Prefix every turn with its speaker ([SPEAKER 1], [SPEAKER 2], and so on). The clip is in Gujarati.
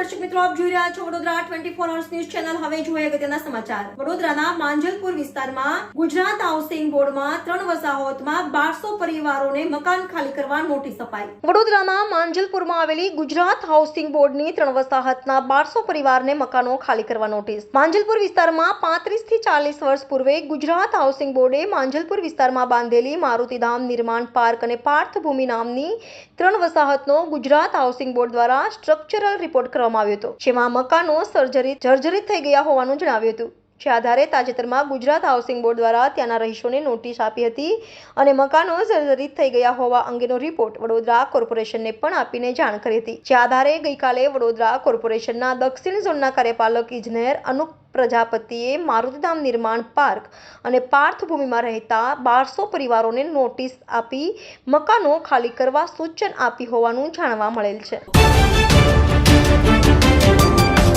[SPEAKER 1] Twenty four hours news channel હવે જોઈએ અગત્યના સમાચાર. વડોદરાના માંજલપુર વિસ્તારમાં ગુજરાત હાઉસિંગ બોર્ડમાં ત્રણ વસાહતમાં બારસો પરિવારોને મકાન ખાલી કરવા નોટિસ અપાઈ. વડોદરાના માંજલપુરમાં આવેલી ગુજરાત હાઉસિંગ બોર્ડની ત્રણ વસાહતના બારસો પરિવારને મકાનો ખાલી કરવા નોટિસ. માંજલપુર વિસ્તારમાં પાંત્રીસથી ચાલીસ વર્ષ પૂર્વે ગુજરાત હાઉસિંગ બોર્ડે માંજલપુર વિસ્તારમાં બાંધેલી મારુતિધામ નિર્માણ પાર્ક અને પાર્થભૂમિ નામની ત્રણ વસાહતનો ગુજરાત હાઉસિંગ બોર્ડ દ્વારા સ્ટ્રક્ચરલ રિપોર્ટ કરવામાં આવ્યો હતો, જેમાં મકાનો સર્જરી જર્જરિત થઈ ગયા હોવાનું જણાવ્યું હતું. જે આધારે તાજેતરમાં ગુજરાત હાઉસિંગ બોર્ડ દ્વારા ત્યાંના રહીશોને નોટિસ આપી હતી અને મકાનો જર્જરિત થઈ ગયા હોવા અંગેનો રિપોર્ટ વડોદરા કોર્પોરેશનને પણ આપીને જાણ કરી હતી. જે આધારે ગઈકાલે વડોદરા કોર્પોરેશનના દક્ષિણ ઝોનના કાર્યપાલક ઇજનેર અનુપ પ્રજાપતિએ મારુતિધામ નિર્માણ પાર્ક અને પાર્થભૂમિમાં રહેતા બારસો પરિવારોને નોટિસ આપી મકાનો ખાલી કરવા સૂચન આપી હોવાનું જાણવા મળેલ છે.